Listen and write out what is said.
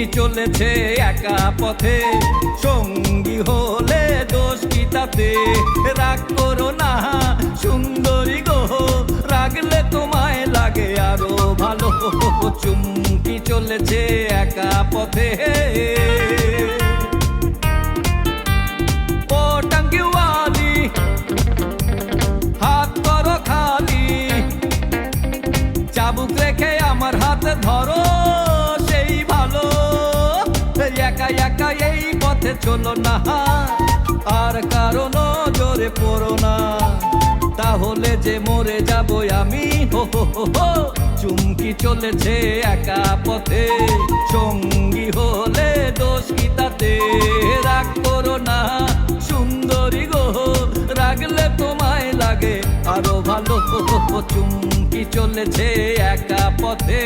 চুমকি চলেছে একা পথে। সঙ্গী হলে দোষ কি তাতে? রাগ করো না, সুন্দরী গো, রাগলে তোমায় লাগে আরও ভালো। চুমকি চলেছে একা পথে। খালি। চাবুক আমার হাতে ধরো। একা এই পথে চলো না। আর কারণ জোরে পড়ো না। তাহলে যে মরে যাব আমি, হো হো হো হো। চুমকি চলেছে একা পথে। সঙ্গী হলে দোষ কি তাতে? রাগ করো না, সুন্দরী গো। রাগলে তোমায় লাগে আরও ভালো। চুমকি চলেছে একা পথে।